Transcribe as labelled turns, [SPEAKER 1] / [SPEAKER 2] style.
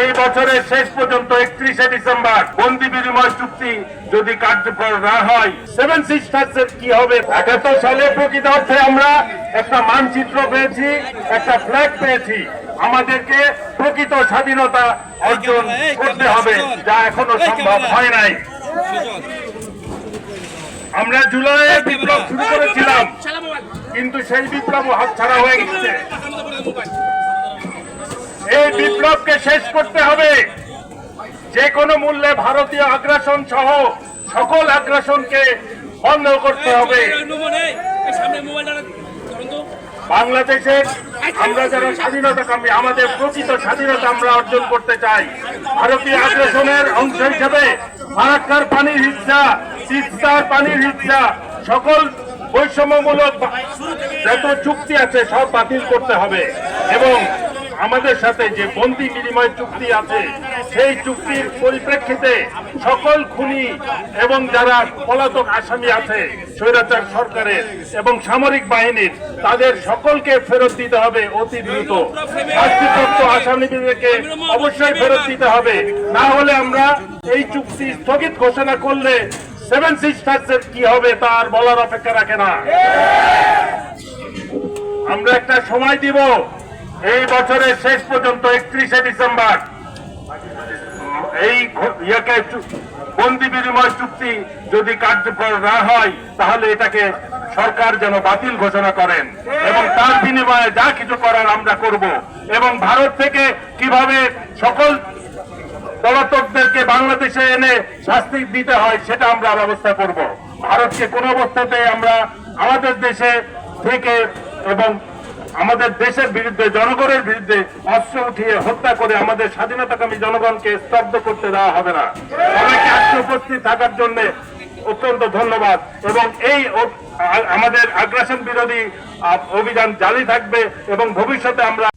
[SPEAKER 1] এই বছরের শেষ পর্যন্ত একত্রিশে ডিসেম্বর বন্দি বিনিময় চুক্তি যদি কার্যকর না হয়, সেভেন সিস্টার্স এর কি হবে? একাত্তর সালে প্রকৃত অর্থে আমরা একটা মানচিত্র পেয়েছি, একটা ফ্ল্যাগ পেয়েছি। আমাদেরকে প্রকৃত স্বাধীনতা অর্জন করতে হবে, যা এখনও সম্ভব হয় নাই। আমরা জুলাইয়ে বিপ্লব শুরু করেছিলাম, কিন্তু সেই বিপ্লব হাতছাড়া হয়ে গেছে। এই বিপ্লবকে শেষ করতে হবে। যে কোনো মূল্যে ভারতীয় আগ্রাসন সহ সকল আগ্রাসনকে বন্ধ করতে হবে। বাংলাদেশের আমরা যারা স্বাধীনতা কামী আমাদের প্রকৃত স্বাধীনতা আমরা অর্জন করতে চাই। ভারতীয় আগ্রাসনের অংশ হিসেবে ফারাক্কার পানির হিচ্ছা তিস্তার পানির হিচ্ছা সকল বৈষম্যমূলক যত চুক্তি আছে সব বাতিল করতে হবে। এবং আমাদের সাথে যে বন্দি বিনিময় চুক্তি আছে, সেই চুক্তির পরিপ্রেক্ষিতে সকল খুনি এবং যারা পলাতক আসামি আছে, স্বৈরাচার সরকারের এবং সামরিক বাহিনীর, তাদের সকলকে ফেরত দিতে হবে অতি দ্রুত। শাস্তিপ্রাপ্ত আসামিদেরকে অবশ্যই ফেরত দিতে হবে। না হলে আমরা এই চুক্তি স্থগিত ঘোষণা করলে সেভেন সিস্টার্স এর কি হবে তার বলার অপেক্ষা রাখে না। আমরা একটা সময় দিব। এই বছরের শেষ পর্যন্ত একত্রিশে ডিসেম্বর, এই ইয়েকে বন্দি বিনিময় চুক্তি যদি কার্যকর না হয়, তাহলে এটাকে সরকার যেন বাতিল ঘোষণা করেন। এবং তার বিনিময়ে যা কিছু করার আমরা করব। এবং ভারত থেকে কীভাবে সকল পলাতকদেরকে বাংলাদেশে এনে শাস্তি দিতে হয়, সেটা আমরা ব্যবস্থা করব। ভারতকে কোন অবস্থাতে আমরা আমাদের দেশে থেকে এবং আমাদের দেশের বিরুদ্ধে, জনগণের বিরুদ্ধে অস্ত্র উঠিয়ে হত্যা করে আমাদের স্বাধীনতাকামী জনগণকে স্তব্ধ করতে দেওয়া হবে না। সবাইকে আজকে উপস্থিত থাকার জন্য অত্যন্ত ধন্যবাদ এবং এই আমাদের আগ্রাসন বিরোধী অভিযান জারি থাকবে এবং ভবিষ্যতে আমরা